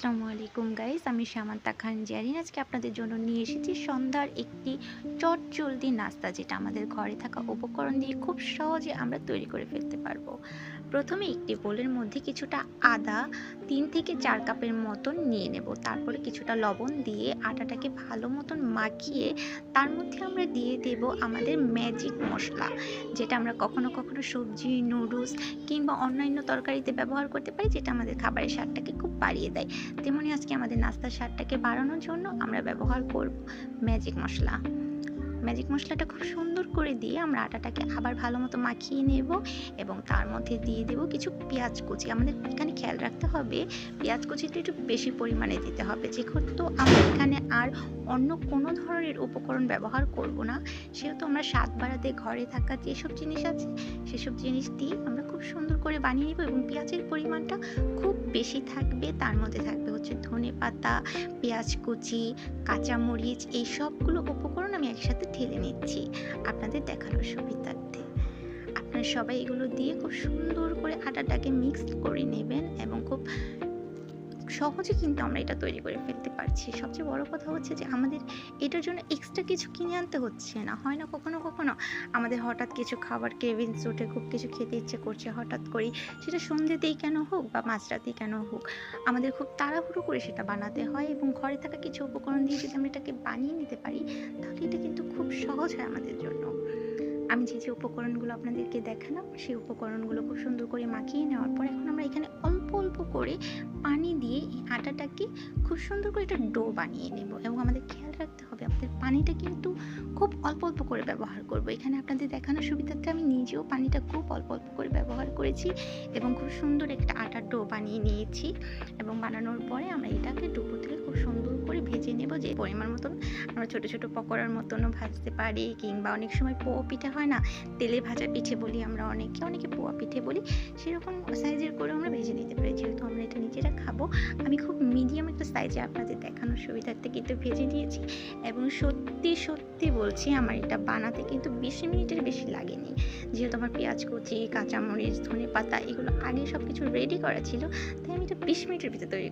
আসসালামু আলাইকুম গাইস আমি সামান্তা খান জিয়ারিন আজকে আপনাদের জন্য নিয়ে এসেছি সন্ধ্যার একটি চট জলদি নাস্তা, যেটা আমাদের ঘরে থাকা উপকরণ দিয়ে খুব সহজে আমরা তৈরি করে ফেলতে পারব। প্রথমে একটি বোলের মধ্যে কিছুটা আদা তিন থেকে চার কাপের মতন নিয়ে নেব। তারপরে কিছুটা লবণ দিয়ে আটাটাকে ভালো মতন মাখিয়ে তার মধ্যে আমরা দিয়ে দেব আমাদের ম্যাজিক মশলা। যেটা আমরা কখনো কখনো সবজি নুডলস কিংবা অন্যান্য তরকারিতে ব্যবহার করতে পারি, যেটা আমাদের খাবারের স্বাদটাকে খুব বাড়িয়ে দেয়। তেমনি আজকে আমাদের নাস্তার স্বাদটাকে বাড়ানোর জন্য আমরা ব্যবহার করব ম্যাজিক মশলা। ম্যাজিক মশলাটা খুব সুন্দর করে দিয়ে আমরা আটাটাকে আবার ভালো মতো মাখিয়ে নেব এবং তার মধ্যে দিয়ে দেব কিছু পেঁয়াজ কুচি। আমাদের এখানে খেয়াল রাখতে হবে, পেঁয়াজ কুচিটা একটু বেশি পরিমাণে দিতে হবে। যেহেতু আমরা এখানে আর অন্য কোনো ধরনের উপকরণ ব্যবহার করব না, সেহেতু আমরা স্বাদ বাড়াতে ঘরে থাকা যেসব জিনিস আছে, সেসব জিনিস দিয়ে আমরা খুব সুন্দর করে বানিয়ে নেব এবং পেঁয়াজের পরিমাণটা খুব বেশি থাকবে, তার মধ্যে থাকবে হচ্ছে ধনে পাতা, পেঁয়াজ কুচি কাঁচামরিচ এই সবগুলো উপকরণ আমি একসাথে ঠেলে নিচ্ছি আপনাদের দেখানোর সুবিধার্থে। আপনারা সবাই এগুলো দিয়ে খুব সুন্দর করে আটাটাকে মিক্সড করে নেবেন এবং খুব সহজে কিন্তু আমরা এটা তৈরি করে ফেলতে পারছি। সবচেয়ে বড় কথা হচ্ছে যে, আমাদের এটার জন্য এক্সট্রা কিছু কিনে আনতে হচ্ছে না। হয় না কখনো কখনো আমাদের হঠাৎ কিছু খাবার ক্রেভিংস ওঠে খুব কিছু খেতে ইচ্ছে করছে হঠাৎ করেই সেটা সন্ধ্যেতেই কেন হোক বা মাঝরাতেই কেন হোক, আমাদের খুব তাড়াহুড়ো করে সেটা বানাতে হয় এবং ঘরে থাকা কিছু উপকরণ দিয়ে যদি আমরা এটাকে বানিয়ে নিতে পারি, তাহলে এটা কিন্তু খুব সহজ হয় আমাদের জন্য। আমি যে যে উপকরণগুলো আপনাদেরকে দেখালাম, সেই উপকরণগুলো খুব সুন্দর করে মাখিয়ে নেওয়ার পর এখন আমরা এখানে অল্প অল্প করে পানি দিয়ে এই আটাটাকে খুব সুন্দর করে একটা ডো বানিয়ে নেব। এবং আমাদের খেয়াল রাখতে হবে, আমাদের পানিটা কিন্তু খুব অল্প অল্প করে ব্যবহার করব। এখানে আপনাদের দেখানোর সুবিধার্থে আমি নিজেও পানিটা খুব অল্প অল্প করে ব্যবহার করেছি এবং খুব সুন্দর একটা আটার ডো বানিয়ে নিয়েছি। এবং বানানোর পরে আমরা এটাকে ডুবো থেকে খুব সুন্দর করে ভেজে নেব, যে পরিমাণ মতন আমরা ছোটো ছোটো পকোড়ার মতনও ভাজতে পারি, কিংবা অনেক সময় পোয়া পিঠে হয় না, তেলে ভাজা পিঠে বলি আমরা অনেকে অনেকে পোয়া পিঠে বলি, সেরকম সাইজের করে আমরা ভেজে নিতে পারি, যেহেতু আমরা এটা নিজেরা খাব। আমি খুব মিডিয়াম একটা সাইজে আপনাদের দেখানোর সুবিধার্থে কিন্তু ভেজে দিয়েছি এবং সত্যি সত্যি বলছি আমার এটা বানাতে কিন্তু বিশ মিনিটের বেশি লাগেনি। যেহেতু আমার পেঁয়াজ কুচি, কাঁচামরিচ ধনে পাতা এগুলো আগে সব কিছু রেডি করা ছিল, তাই আমি এটা বিশ মিনিটের ভিতরে তৈরি